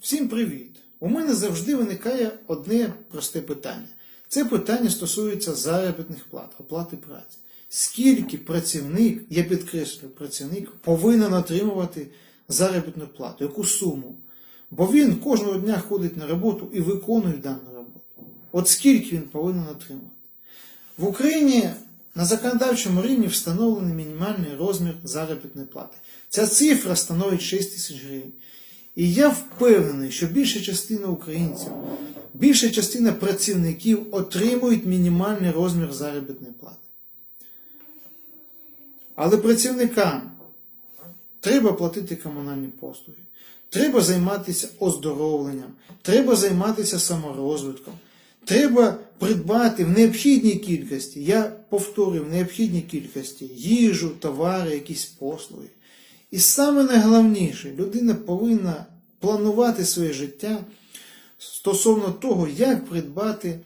Всім привіт! У мене завжди виникає одне просте питання. Це питання стосується заробітних плат, оплати праці. Скільки працівник, я підкреслюю, працівник повинен отримувати заробітну плату, яку суму? Бо він кожного дня ходить на роботу і виконує дану роботу. От скільки він повинен отримувати? В Україні на законодавчому рівні встановлений мінімальний розмір заробітної плати. Ця цифра становить 6 тисяч гривень. І я впевнений, що більша частина українців, більша частина працівників отримують мінімальний розмір заробітної плати. Але працівникам треба платити комунальні послуги, треба займатися оздоровленням, треба займатися саморозвитком, треба придбати в необхідній кількості, я повторюю, в необхідній кількості їжу, товари, якісь послуги. І саме найголовніше, людина повинна планувати своє життя стосовно того, як придбати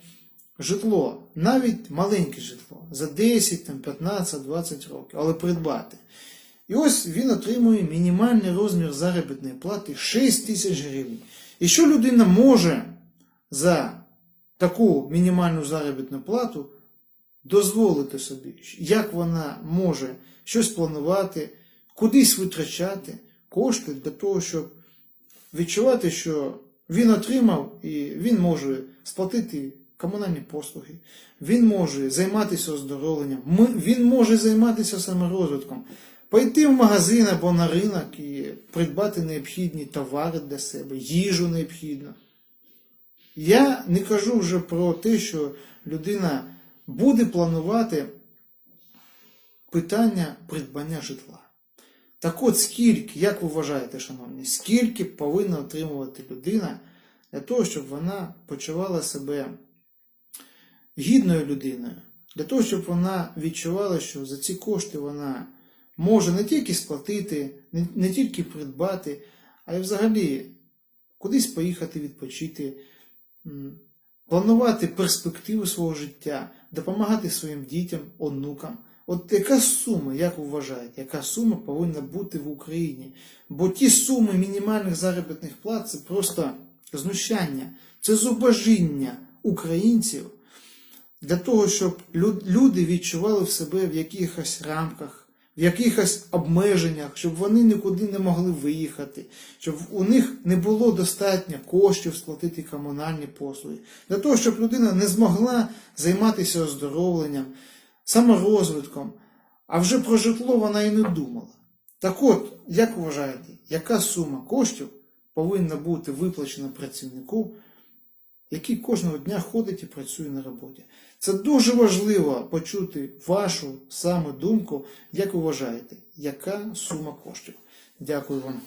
житло, навіть маленьке житло, за 10, там, 15, 20 років, але придбати. І ось він отримує мінімальний розмір заробітної плати 6 тисяч гривень. І що людина може за таку мінімальну заробітну плату дозволити собі, як вона може щось планувати, кудись витрачати кошти для того, щоб відчувати, що він отримав і він може сплатити комунальні послуги, він може займатися оздоровленням, він може займатися саморозвитком, пойти в магазин або на ринок і придбати необхідні товари для себе, їжу необхідну. Я не кажу вже про те, що людина буде планувати питання придбання житла. Так от скільки, як ви вважаєте, шановні, скільки повинна отримувати людина для того, щоб вона почувала себе гідною людиною, для того, щоб вона відчувала, що за ці кошти вона може не тільки сплатити, не, тільки придбати, а й взагалі кудись поїхати відпочити, планувати перспективу свого життя, допомагати своїм дітям, онукам. От яка сума, як ви вважаєте, яка сума повинна бути в Україні? Бо ті суми мінімальних заробітних плат це просто знущання, це зубожіння українців для того, щоб люди відчували в себе в якихось рамках, в якихось обмеженнях, щоб вони нікуди не могли виїхати, щоб у них не було достатньо коштів сплатити комунальні послуги, для того, щоб людина не змогла займатися оздоровленням, саморозвитком, а вже про житло вона і не думала. Так от, як вважаєте, яка сума коштів повинна бути виплачена працівнику, який кожного дня ходить і працює на роботі? Це дуже важливо почути вашу саме думку, як вважаєте, яка сума коштів. Дякую вам.